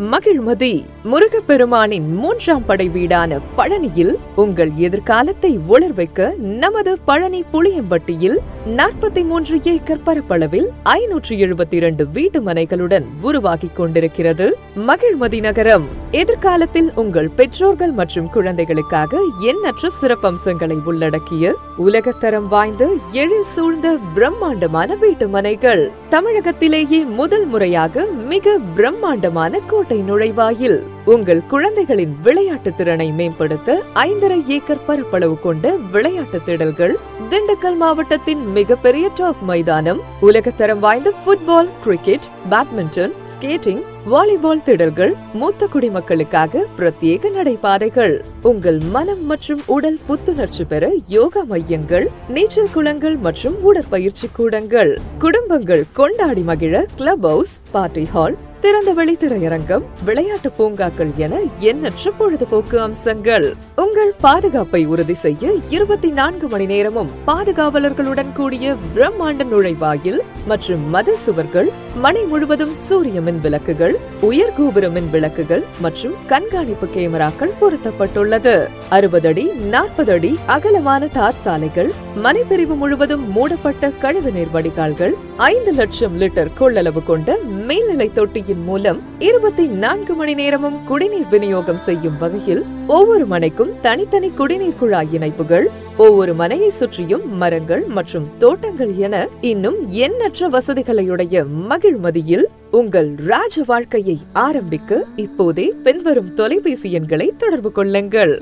மகிழ்மதி முருகப்பெருமானின் மூன்றாம் படை வீடான பழனியில் உங்கள் எதிர்காலத்தை ஒளர் வைக்க நமது பழனி புளியம்பட்டியில் நாற்பத்தி மூன்று ஏக்கர் பரப்பளவில் ஐநூற்றி எழுபத்தி இரண்டு வீட்டு மனைகளுடன் உருவாகிக் கொண்டிருக்கிறது மகிழ்மதி நகரம். எதிர்காலத்தில் உங்கள் பெற்றோர்கள் மற்றும் குழந்தைகளுக்காக எண்ணற்ற சிறப்பம்சங்களை உள்ளடக்கிய உலகத்தரம் வாய்ந்த எழில் சூழ்ந்த பிரம்மாண்டமான வீட்டு மனைகள் தமிழகத்திலேயே முதல் முறையாக மிக பிரம்மாண்டமான கோட்டை நுழைவாயில். உங்கள் குழந்தைகளின் விளையாட்டு திறனை மேம்படுத்த ஐந்தரை ஏக்கர் பரப்பளவு கொண்ட விளையாட்டு திடல்கள் திண்டுக்கல் மாவட்டத்தின் மிகப்பெரிய டாப் மைதானம் உலகத்தரம் வாய்ந்த football cricket badminton skating volleyball திடல்கள் மூத்த குடிமக்களுக்காக பிரத்யேக நடைபாதைகள். உங்கள் மனம் மற்றும் உடல் புத்துணர்ச்சி பெற யோகா மையங்கள் நீச்சல் குளங்கள் மற்றும் உடற்பயிற்சி கூடங்கள். குடும்பங்கள் கொண்டாடி மகிழ கிளப் ஹவுஸ் பார்ட்டி ஹால் திறந்தவெளி திரையரங்கம் விளையாட்டு பூங்காக்கள் என எண்ணற்ற பொழுதுபோக்கு அம்சங்கள். உங்கள் பாதுகாப்பை உறுதி செய்ய இருபத்தி நான்கு மணி நேரமும் பாதுகாவலர்களுடன் கூடிய பிரம்மாண்ட நுழைவாயில் மற்றும் மதில் சுவர்கள் மனை முழுவதும் சூரிய மின் விளக்குகள் உயர் கோபுர மின் விளக்குகள் மற்றும் கண்காணிப்பு கேமராக்கள் பொருத்தப்பட்டுள்ளது. அறுபது அடி நாற்பது அடி அகலமான தார் சாலைகள் மனைப்பிரிவு முழுவதும் மூடப்பட்ட கழிவுநீர் வடிகால்கள் ஐந்து லட்சம் லிட்டர் கொள்ளளவு கொண்ட மேல்நிலை தொட்டியின் மூலம் இருபத்தி நான்கு மணி நேரமும் குடிநீர் விநியோகம் செய்யும் வகையில் ஒவ்வொரு மனைக்கும் தனித்தனி குடிநீர் குழாய் இணைப்புகள் ஒவ்வொரு மனையை சுற்றியும் மரங்கள் மற்றும் தோட்டங்கள் என இன்னும் எண்ணற்ற வசதிகளையுடைய மகிழ்மதியில் உங்கள் ராஜ வாழ்க்கையை ஆரம்பிக்க இப்போதே பின்வரும் தொலைபேசி எண்களை தொடர்பு கொள்ளுங்கள்.